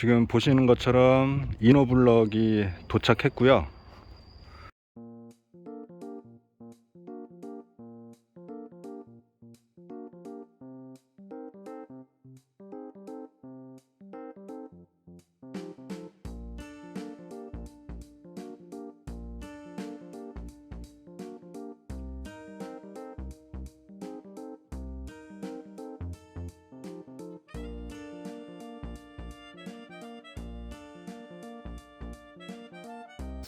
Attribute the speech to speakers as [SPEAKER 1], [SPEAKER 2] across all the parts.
[SPEAKER 1] 지금 보시는 것처럼 이노블럭이 도착했고요.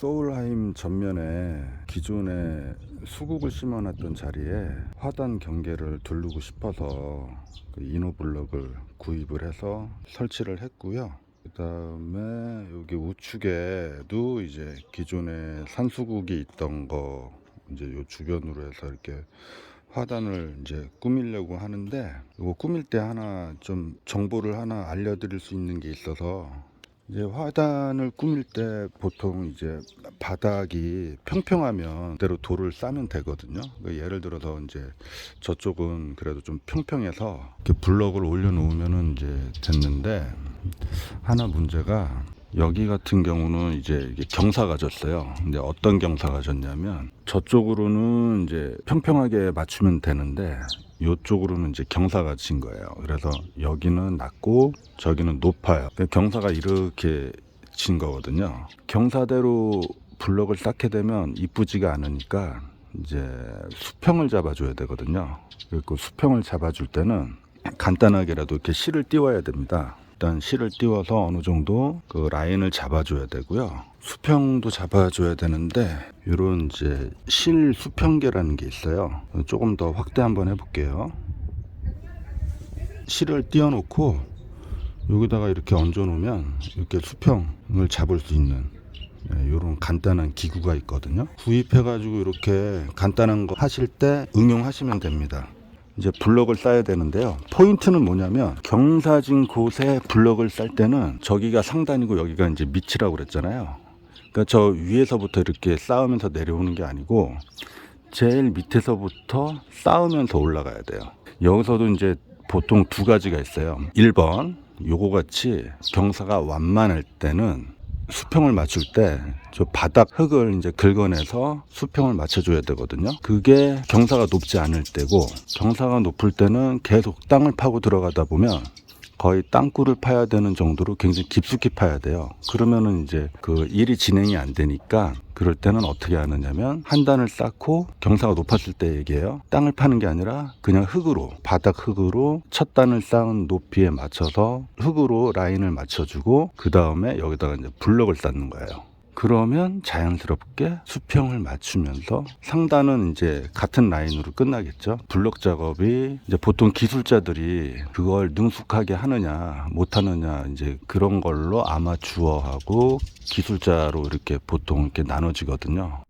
[SPEAKER 1] 소울하임 전면에 기존에 수국을 심어놨던 자리에 화단 경계를 두르고 싶어서 그 이노블럭을 구입을 해서 설치를 했고요. 그 다음에 여기 우측에도 이제 기존에 산수국이 있던 거 이제 요 주변으로 해서 이렇게 화단을 이제 꾸미려고 하는데 이거 꾸밀 때 하나 좀 정보를 하나 알려드릴 수 있는 게 있어서 이제 화단을 꾸밀 때 보통 이제 바닥이 평평하면 그대로 돌을 싸면 되거든요. 그러니까 예를 들어서 이제 저쪽은 그래도 좀 평평해서 이렇게 블럭을 올려놓으면은 이제 됐는데 하나 문제가 여기 같은 경우는 이제 경사가 졌어요. 근데 어떤 경사가 졌냐면 저쪽으로는 이제 평평하게 맞추면 되는데 이쪽으로는 이제 경사가 진 거예요. 그래서 여기는 낮고 저기는 높아요. 경사가 이렇게 진 거거든요. 경사대로 블럭을 쌓게 되면 이쁘지가 않으니까 이제 수평을 잡아줘야 되거든요. 그리고 수평을 잡아줄 때는 간단하게라도 이렇게 실을 띄워야 됩니다. 일단 실을 띄워서 어느 정도 그 라인을 잡아줘야 되고요. 수평도 잡아줘야 되는데 이런 이제 실 수평계라는 게 있어요. 조금 더 확대 한번 해볼게요. 실을 띄워놓고 여기다가 이렇게 얹어놓으면 이렇게 수평을 잡을 수 있는 이런 간단한 기구가 있거든요. 구입해가지고 이렇게 간단한 거 하실 때 응용하시면 됩니다. 이제 블럭을 쌓아야 되는데요. 포인트는 뭐냐면 경사진 곳에 블럭을 쌓을 때는 저기가 상단이고 여기가 이제 밑이라고 그랬잖아요. 그러니까 저 위에서부터 이렇게 쌓으면서 내려오는 게 아니고 제일 밑에서부터 쌓으면서 올라가야 돼요. 여기서도 이제 보통 두 가지가 있어요. 1번 요거 같이 경사가 완만할 때는 수평을 맞출 때 저 바닥 흙을 이제 긁어내서 수평을 맞춰줘야 되거든요. 그게 경사가 높지 않을 때고 경사가 높을 때는 계속 땅을 파고 들어가다 보면 거의 땅굴을 파야 되는 정도로 굉장히 깊숙이 파야 돼요. 그러면은 이제 그 일이 진행이 안 되니까 그럴 때는 어떻게 하느냐면 한 단을 쌓고 경사가 높았을 때 얘기해요. 땅을 파는 게 아니라 그냥 흙으로 바닥 흙으로 첫 단을 쌓은 높이에 맞춰서 흙으로 라인을 맞춰주고 그 다음에 여기다가 이제 블럭을 쌓는 거예요. 그러면 자연스럽게 수평을 맞추면서 상단은 이제 같은 라인으로 끝나겠죠. 블럭 작업이 이제 보통 기술자들이 그걸 능숙하게 하느냐 못하느냐 이제 그런 걸로 아마추어하고 기술자로 이렇게 보통 이렇게 나눠지거든요.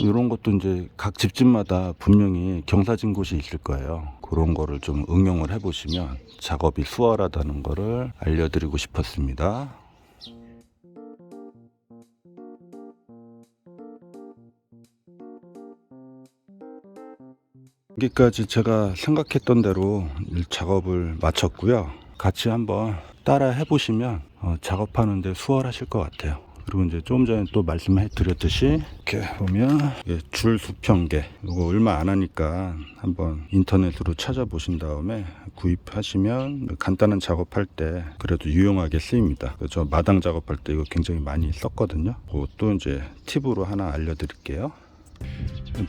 [SPEAKER 1] 이런 것도 이제 각 집집마다 분명히 경사진 곳이 있을 거예요. 그런 거를 좀 응용을 해보시면 작업이 수월하다는 거를 알려드리고 싶었습니다. 여기까지 제가 생각했던 대로 일 작업을 마쳤고요. 같이 한번 따라 해보시면 어, 작업하는데 수월하실 것 같아요. 그리고 이제 조금 전에 또 말씀해 드렸듯이 이렇게 보면 줄 수평계 이거 얼마 안 하니까 한번 인터넷으로 찾아보신 다음에 구입하시면 간단한 작업할 때 그래도 유용하게 쓰입니다. 저 마당 작업할 때 이거 굉장히 많이 썼거든요. 그것도 이제 팁으로 하나 알려드릴게요.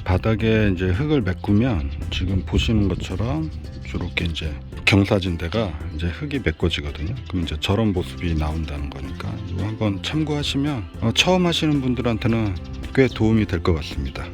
[SPEAKER 1] 바닥에 이제 흙을 메꾸면 지금 보시는 것처럼 이렇게 이제 경사진 데가 이제 흙이 메꿔지거든요. 그럼 이제 저런 모습이 나온다는 거니까 이거 한번 참고하시면 어, 처음 하시는 분들한테는 꽤 도움이 될 것 같습니다.